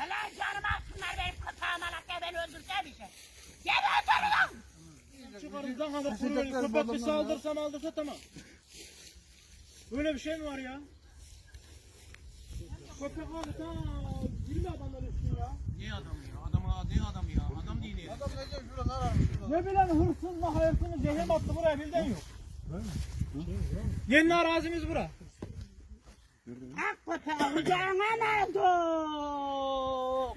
Hele canımı alsınlar benim kapağıma lan ya şey. ben öldürseymişim. Ya ben öldürürüm. Çıkarımdan hava kuru öyle köpek bir saldırsam aldırsa tamam. Öyle bir şey mi var ya? Köpek oldu ta girme adamlar üstüne ya. Niye adam ya? Adam ne adam ya? Adam değil ya. Adam ne diyor şurada ne? Ne bileyim hırsız mı zehir attı buraya bildiğin yok. Yeni arazimiz bura. Ak köpeği oldu? Kucağına ne oldu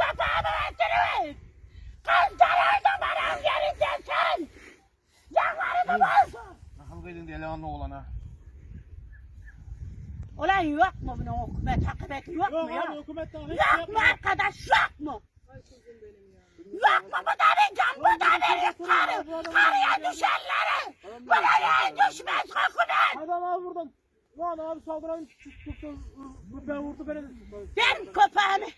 köpeğimi öldürün? Kantaraydı bana yerinde sen. Yanlarını bozdu. Kavga edin diye lan oğlana. Ulan yok mu bunun hükümet akıbeti yok, Yok mu ya? hükümet hiç Yok mu arkadaş yok mu? Yok mu bu da bir can bu da bir karı. Karıya düşenleri. Buna niye düşmez hükümet? Adam abi buradan. Lan abi saldıran tuttu. Ben vurdu beni. Benim köpeğimi.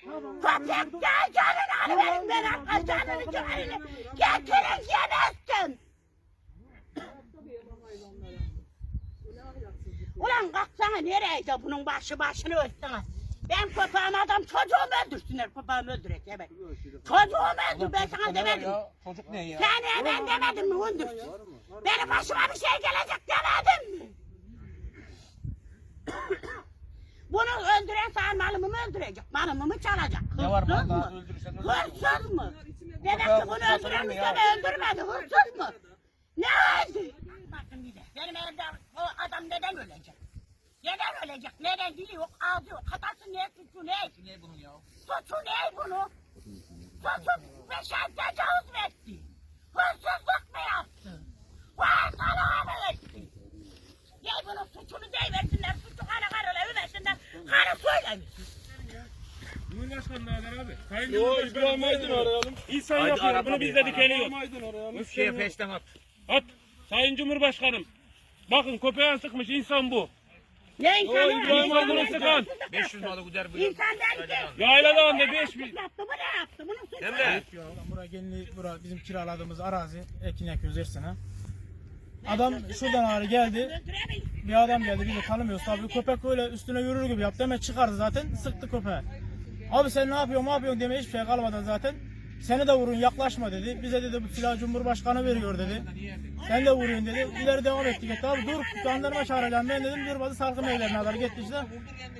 Köpek gel canını alıverin ben arka canını ciğerini. Getirin yemezsin. Ulan kalksana nereydi bunun başı başını ölsene. Ben köpeğimi adam çocuğumu öldürsünler köpeğimi öldürek evet. Çocuğumu öldür ben sana demedim. Ya, çocuk ne ya? Seni ben demedim mi öldürsün. Benim başıma bir şey gelecek demedim mi? Bunu öldüren sen malımı mı öldürecek? Malımı mı çalacak? Ne var Hırsız mı? öldürürsen. Hırsız mı? Demek ki bunu öldüren seni öldürmedi. Hırsız mı? Ne öldü? Bakın bir de. Benim evimde o adam neden ölecek? Neden ölecek? Neden dili yok, ağzı yok. Hatası ne, suçu ne? Ne bunun ya? Suçu ne bunu? Suçu beşer tecavüz mü etti? Hırsızlık mı yaptı? Varsalığa mı etti? Ne bunun suçunu deyiversinler, suçu kana karıla ümesinler, söylemişsin. Cumhurbaşkanı ne haber abi? Sayın Yo İbrahim Aydın arayalım. İnsan Haydi yapıyor. ara Bunu tabii, biz de ara. dikeni yok. İbrahim Aydın arayalım. Üfkeye peşten at. At. Sayın Cumhurbaşkanım. Bakın köpeğe sıkmış insan bu. Ne insanı? O İbrahim Aydın'ı sıkan. 500 malı gider bu. İnsan der ki. Yayladan da 5 bin. Yaptı bu ne yaptı? Bunun suçu Emre. Ya lan bura genli bura bizim kiraladığımız arazi ekin ekiyoruz her sene. Adam şuradan ağrı geldi. Öldüremeyiz. Bir adam geldi biz de tanımıyoruz tabii. Köpek böyle üstüne yürür gibi yaptı. Hemen çıkardı zaten sıktı köpeği. Abi sen ne yapıyorsun ne yapıyorsun demeye hiçbir şey kalmadan zaten. Seni de vurun yaklaşma dedi. Bize dedi bu silahı Cumhurbaşkanı veriyor dedi. Sen de vuruyun dedi. İleri devam ettik. etti. Abi dur jandarma çağıracağım ben dedim. Durmadı salkım evlerine kadar gitti işte.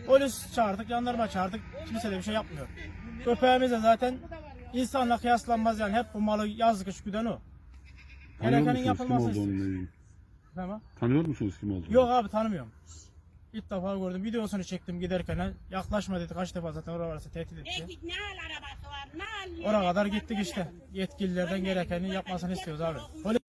Polis çağırdık jandarma çağırdık. Kimse de bir şey yapmıyor. Köpeğimize zaten insanla kıyaslanmaz yani. Hep bu malı yazlık içgüden o. Tanıyor Gerekenin yapılması istiyor. Tamam. Tanıyor musunuz kim olduğunu? Yok abi tanımıyorum. İlk defa gördüm. Videosunu çektim giderken. Yaklaşma dedi kaç defa zaten oraya varsa tehdit etti. ne al arabası var? Ne al? Oraya kadar gittik işte. Yetkililerden gerekeni yapmasını istiyoruz abi. Polis